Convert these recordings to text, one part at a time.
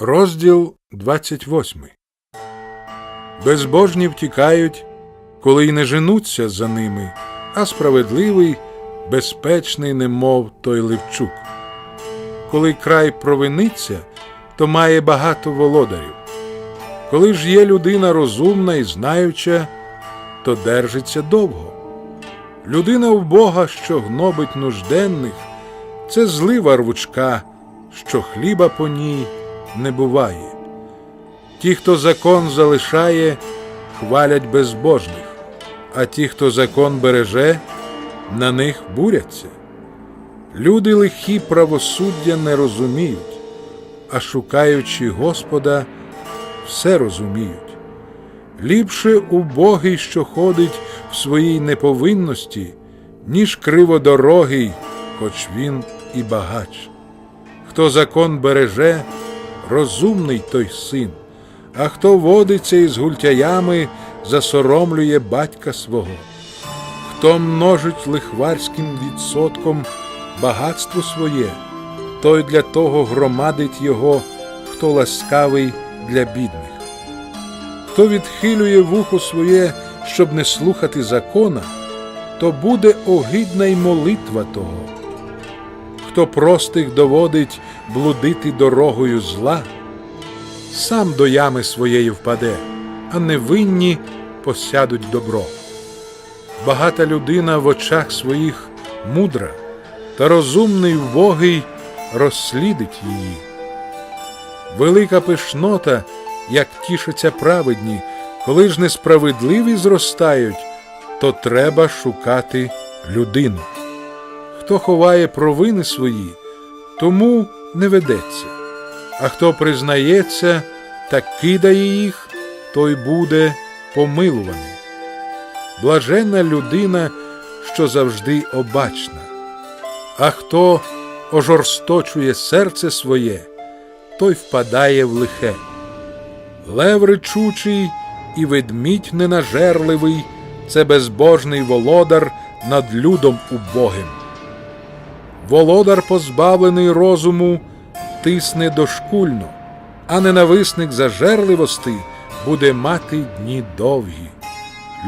Розділ 28 Безбожні втікають, коли й не женуться за ними, а справедливий, безпечний, немов той Левчук. Коли край провиниться, то має багато володарів. Коли ж є людина розумна і знаюча, то держиться довго. Людина в Бога, що гнобить нужденних, це злива рвучка, що хліба по ній не буває. Ті, хто закон залишає, хвалять безбожних, а ті, хто закон береже, на них буряться. Люди лихі правосуддя не розуміють, а шукаючи Господа, все розуміють. Ліпше убогий, що ходить в своїй неповинності, ніж криводорогий, хоч він і багач. Хто закон береже, розумний той син, а хто водиться із гультяями, засоромлює батька свого. Хто множить лихварським відсотком багатство своє, той для того громадить його, хто ласкавий для бідних. Хто відхилює вухо своє, щоб не слухати закона, то буде огидна й молитва того. Хто простих доводить блудити дорогою зла, сам до ями своєї впаде, а невинні посядуть добро. Багата людина в очах своїх мудра, та розумний вбогий розслідить її. Велика пишнота, як тішаться праведні, коли ж несправедливі зростають, то треба шукати людину. Хто ховає провини свої, тому не ведеться, а хто признається та кидає їх, той буде помилуваний. Блаженна людина, що завжди обачна, а хто ожорсточує серце своє, той впадає в лихе. Лев речучий і ведмідь ненажерливий це безбожний володар над людом убогим. Володар, позбавлений розуму, тисне дошкульно, а ненависник зажерливости буде мати дні довгі.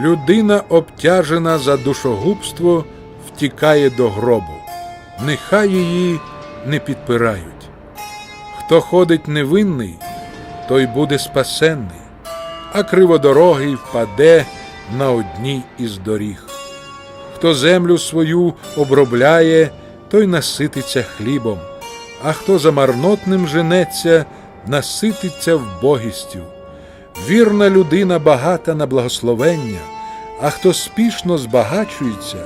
Людина, обтяжена за душогубство, втікає до гробу, нехай її не підпирають. Хто ходить невинний, той буде спасенний, а криводорогий впаде на одній із доріг. Хто землю свою обробляє, той насититься хлібом, а хто за марнотним женеться, насититься вбогістю. Вірна людина багата на благословення, а хто спішно збагачується,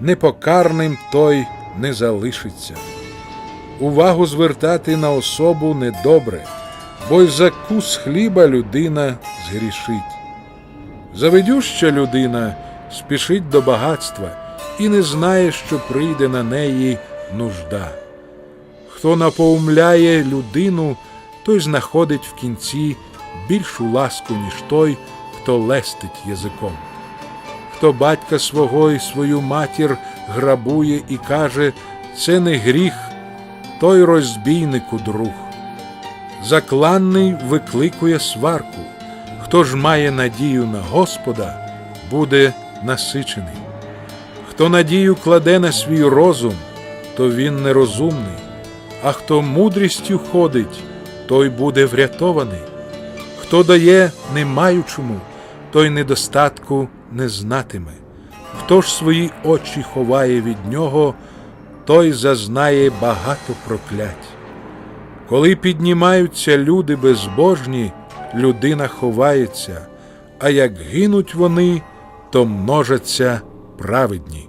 непокарним той не залишиться. Увагу звертати на особу недобре, бо й за кус хліба людина згрішить. Завидюща людина спішить до багатства і не знає, що прийде на неї нужда. Хто напоумляє людину, той знаходить в кінці більшу ласку, ніж той, хто лестить язиком. Хто батька свого і свою матір грабує і каже, це не гріх, той розбійнику друг. Закланний викликує сварку. Хто ж має надію на Господа, буде насичений. Хто надію кладе на свій розум, то він нерозумний, а хто мудрістю ходить, той буде врятований. Хто дає не маючому, той недостатку не знатиме. Хто ж свої очі ховає від нього, той зазнає багато проклять. Коли піднімаються люди безбожні, людина ховається, а як гинуть вони, то множаться праведні.